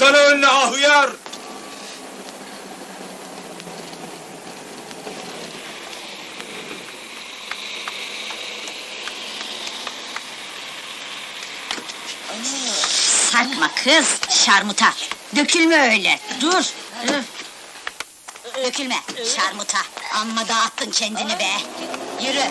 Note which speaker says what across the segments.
Speaker 1: Baksana önüne ahyar.
Speaker 2: Sarkma kız, şarmuta. Dökülme öyle, dur. Dökülme, şarmuta. Amma dağıttın kendini be. Yürü.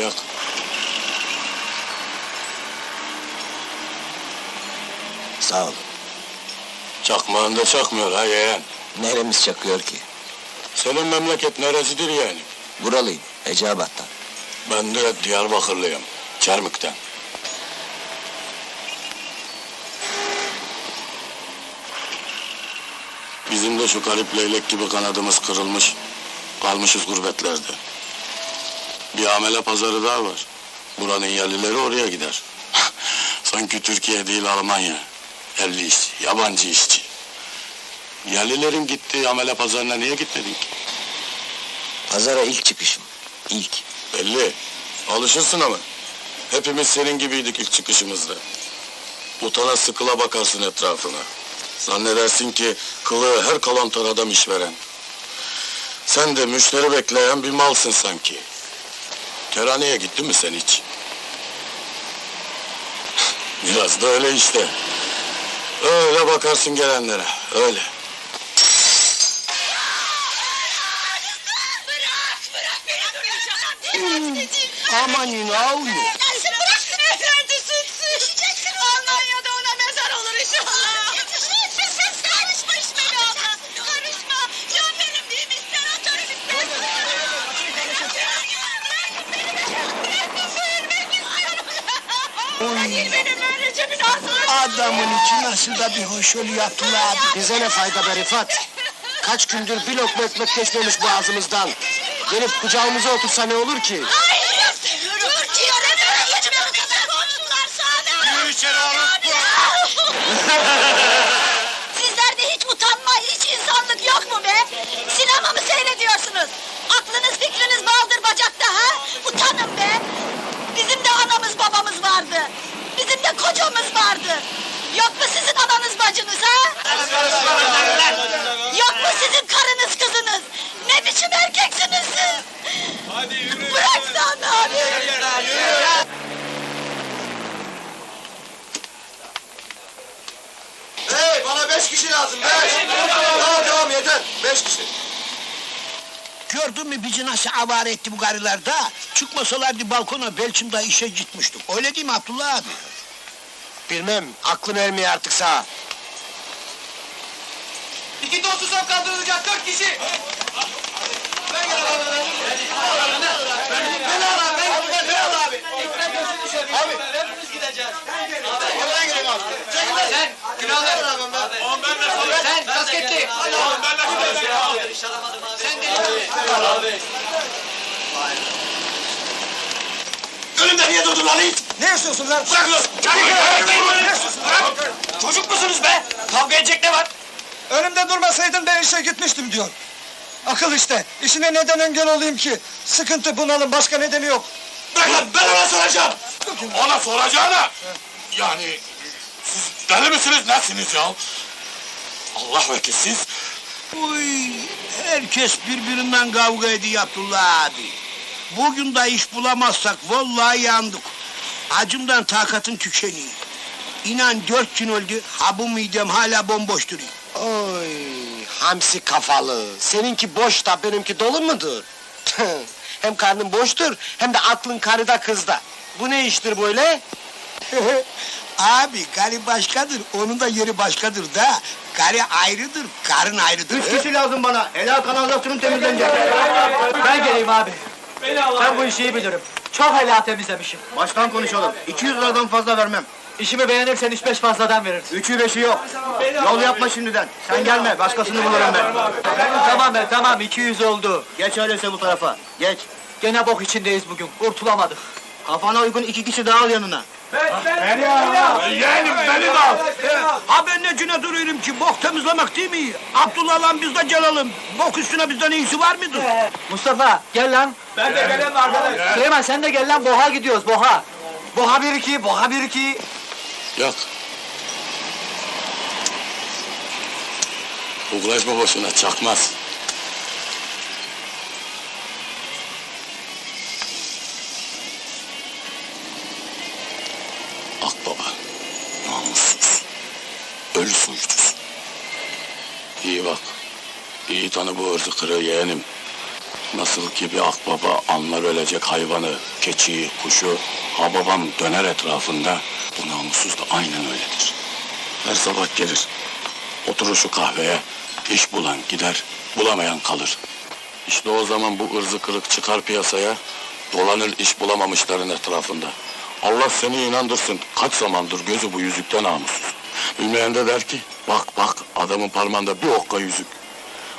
Speaker 3: Yok.
Speaker 4: Sağ ol.
Speaker 3: Çakmağında çakmıyor ha yeğen.
Speaker 4: Neremiz çakıyor ki?
Speaker 3: Senin memleket neresidir yani?
Speaker 4: Buralıyım, Eceabat'tan.
Speaker 3: Ben de Diyarbakırlıyım. Çermik'ten. Bizim de şu garip leylek gibi kanadımız kırılmış. Kalmışız gurbetlerde. Bir amele pazarı daha var. Buranın yerlileri oraya gider. Sanki Türkiye değil Almanya. Yerli işçi, yabancı işçi. Yerlilerin gittiği amele pazarına niye gitmedin ki?
Speaker 4: Pazara ilk çıkışım. İlk.
Speaker 3: Belli. Alışırsın ama. Hepimiz senin gibiydik ilk çıkışımızda. Utana sıkıla bakarsın etrafına. Zannedersin ki kılığı her kalantar adam işveren. Sen de müşteri bekleyen bir malsın sanki. Kerhaneye gittin mi sen hiç? Biraz da öyle işte. Öyle bakarsın gelenlere, öyle.
Speaker 4: Aman inavlu.
Speaker 2: Efendi
Speaker 4: Adamın içi nasıl da bir hoş oluyor Abdullah abi.
Speaker 5: Bize ne fayda be Rifat? Kaç gündür bir lokma ekmek geçmemiş boğazımızdan. Gelip kucağımıza otursa ne olur ki?
Speaker 2: Hayır. Geçmiyor kadar komşular sana.
Speaker 3: Yürü içeri oğlum.
Speaker 2: Sizlerde hiç utanma, hiç insanlık yok mu be? Sinema mı seyrediyorsunuz? Aklınız fikriniz baldır bacakta ha? Utanın be! Bizim de vardı. Bizim de kocamız vardı. Yok mu sizin ananız bacınız ha? Yok mu sizin karınız kızınız? Ne biçim erkeksiniz siz?
Speaker 1: Hadi yürü.
Speaker 2: Bırak Sami abi!
Speaker 4: Hey bana beş kişi lazım beş. Tamam tamam yeter. Beş kişi.
Speaker 5: Gördün mü bizi nasıl avare etti bu garılar da? Çıkmasalardı balkona Belçim'de işe gitmiştik. Öyle değil mi Abdullah abi? Bilmem, aklım ermiyor artık sağ.
Speaker 1: İki dostu son kaldırılacak dört kişi. Sen de Sen kasketli. On ben de Sen de abi.
Speaker 3: Önümde niye durdun lan it?
Speaker 1: Ne istiyorsun lan?
Speaker 3: Bırak lan!
Speaker 1: Bırak! Çocuk musunuz be? Kavga edecek ne var? Önümde durmasaydın ben işe gitmiştim diyor. Akıl işte. İşine neden engel olayım ki? Sıkıntı bunalım başka nedeni yok.
Speaker 3: Bırak lan ben ona soracağım. Ona soracağına. Yani siz deli misiniz nesiniz ya? Allah vekil siz.
Speaker 5: Uy, herkes birbirinden kavga ediyor Abdullah abi. Bugün de iş bulamazsak vallahi yandık. Acımdan takatım tükeniyor. İnan dört gün oldu, ha bu midem hala bomboş duruyor. Oy, hamsi kafalı. Seninki boş da benimki dolu mudur? hem karnın boştur, hem de aklın karıda kızda. Bu ne iştir böyle? Abi, karı başkadır, onun da yeri başkadır da. Karı ayrıdır, karın ayrıdır.
Speaker 4: Üç kişi lazım bana. Helal kanalizasyonun temizlenecek.
Speaker 6: Ben geleyim abi. Ben bu işi iyi bilirim. Çok helal temizlemişim.
Speaker 4: Baştan konuşalım. 200 liradan fazla vermem.
Speaker 6: İşimi beğenirsen üç beş fazladan verirsin.
Speaker 4: Üçü beşi yok. Yol yapma şimdiden. Sen gelme. Başkasını bulurum ben.
Speaker 6: Tamam be tamam 200 oldu.
Speaker 4: Geç öyleyse bu tarafa. Geç.
Speaker 6: Gene bok içindeyiz bugün. Kurtulamadık.
Speaker 4: Kafana uygun iki kişi daha al yanına.
Speaker 5: Yeğenim beni de al. Ha ben necine duruyorum ki bok temizlemek değil mi? Abdullah lan biz de gelelim. Bok üstüne bizden iyisi var mıdır?
Speaker 6: Mustafa gel lan. Ben de geleyim arkadaş. Süleyman sen de gel lan boğa gidiyoruz boğa. Boğa bir iki, boğa bir iki.
Speaker 3: Yak. Uğraşma boşuna çakmaz. Akbaba, namussuz, ölü soyucusun. İyi bak, iyi tanı bu ırzı kırığı yeğenim. Nasıl ki bir akbaba anlar ölecek hayvanı, keçiyi, kuşu, ha babam döner etrafında, bu namussuz da aynen öyledir. Her sabah gelir, oturur şu kahveye, iş bulan gider, bulamayan kalır. İşte o zaman bu ırzı kırık çıkar piyasaya, dolanır iş bulamamışların etrafında. Allah seni inandırsın, kaç zamandır gözü bu yüzükten namussuz. Bilmeyen de der ki, bak bak adamın parmağında bir okka yüzük.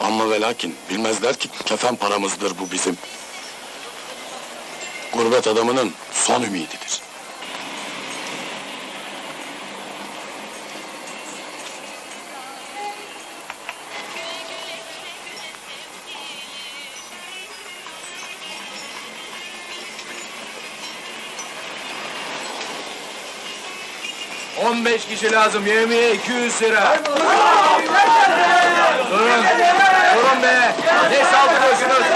Speaker 3: Ama ve lakin bilmezler ki kefen paramızdır bu bizim. Gurbet adamının son ümididir.
Speaker 7: Kişi lazım yemeğe 200 lira. Durun, durun be. Ne saldırıyorsunuz?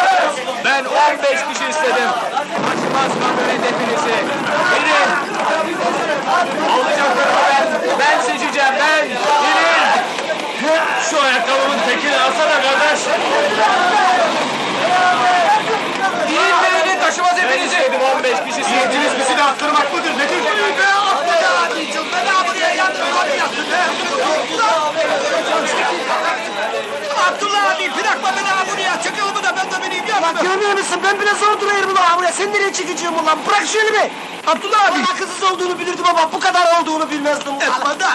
Speaker 7: Ben 15 kişi istedim. Açmaz kamyonet hepinizi. Girin. Alacaklarımı ben, ben seçeceğim ben. Girin. Şu ayakkabımın tekini alsana kardeş. Girin beni taşımaz hepinizi. Dedim 15 kişi
Speaker 4: Niyetiniz bizi de attırmak mıdır? Nedir?
Speaker 5: Abdullah bırakma beni ha buraya. Çakılımı da ben de bineyim yapma.
Speaker 6: Görmüyor musun? Ben bile zor duruyorum ulan buraya. Sen nereye çıkacağım ulan? Bırak şöyle bir. Abdullah abi. Bana kızsız olduğunu bilirdim ama bu kadar olduğunu bilmezdim.
Speaker 5: Yapma da.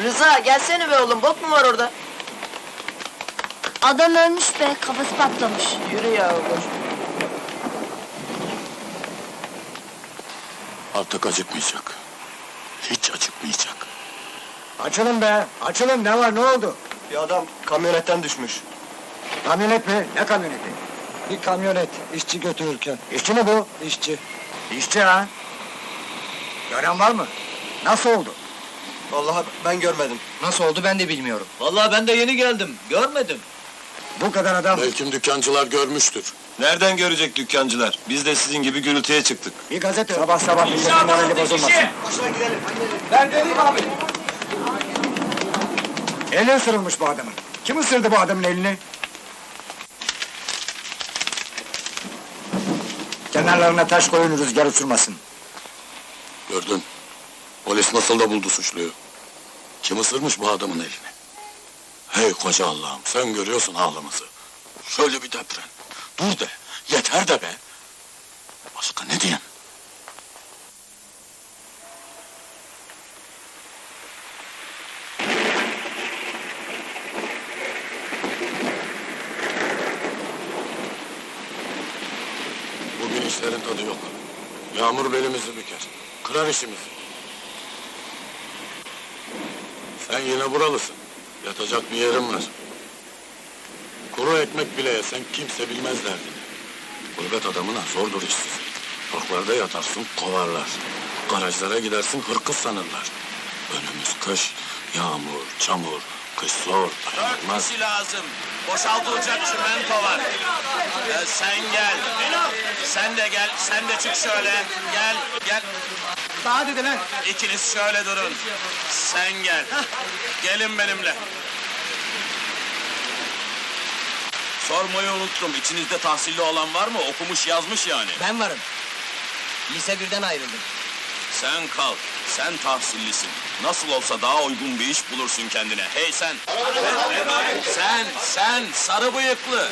Speaker 8: Rıza gelsene be oğlum bok mu var orada?
Speaker 2: Adam ölmüş be, kafası patlamış.
Speaker 8: Yürü ya boş.
Speaker 3: Artık acıkmayacak. Hiç acıkmayacak.
Speaker 5: Açılın be. Açılın ne var ne oldu?
Speaker 4: Bir adam kamyonetten düşmüş.
Speaker 5: Kamyonet mi? Ne kamyoneti? Bir kamyonet işçi götürürken. İşçi mi bu? İşçi. İşçi ha? Gören var mı? Nasıl oldu?
Speaker 4: Vallahi ben görmedim.
Speaker 5: Nasıl oldu ben de bilmiyorum.
Speaker 6: Vallahi ben de yeni geldim. Görmedim.
Speaker 5: Bu kadar adam
Speaker 3: Belki dükkancılar görmüştür.
Speaker 9: Nereden görecek dükkancılar? Biz de sizin gibi gürültüye çıktık.
Speaker 5: bir gazete. Sabah sabah milletin morali bozulmasın.
Speaker 6: Ben dedim abi.
Speaker 5: Eli ısırılmış bu adamın. Kim ısırdı bu adamın elini? Kenarlarına taş koyun rüzgar uçurmasın.
Speaker 3: Gördün. Polis nasıl da buldu suçluyu. Kim ısırmış bu adamın elini? Hey koca Allah'ım sen görüyorsun halımızı. Şöyle bir deprem. Dur de. Yeter de be. Başka ne diyeyim? Bugün işlerin tadı yok. Yağmur belimizi büker. Kırar işimizi. Sen yine buralısın. Yatacak bir yerin var. Kuru ekmek bile yesen kimse bilmez derdini. Gurbet adamına zordur işsiz. Parklarda yatarsın kovarlar. Garajlara gidersin hırkız sanırlar. Önümüz kış, yağmur, çamur, kış zor, dayanılmaz.
Speaker 7: lazım. boşaltılacak çimento var. Ee, sen gel. Sen de gel, sen de çık şöyle. Gel, gel.
Speaker 6: Daha dedi lan.
Speaker 7: İkiniz şöyle durun. Sen gel. Gelin benimle. Sormayı unuttum. İçinizde tahsilli olan var mı? Okumuş yazmış yani.
Speaker 6: Ben varım. Lise birden ayrıldım.
Speaker 7: Sen kal. Sen tahsillisin. Nasıl olsa daha uygun bir iş bulursun kendine. Hey sen! Sen, sen sarı bıyıklı!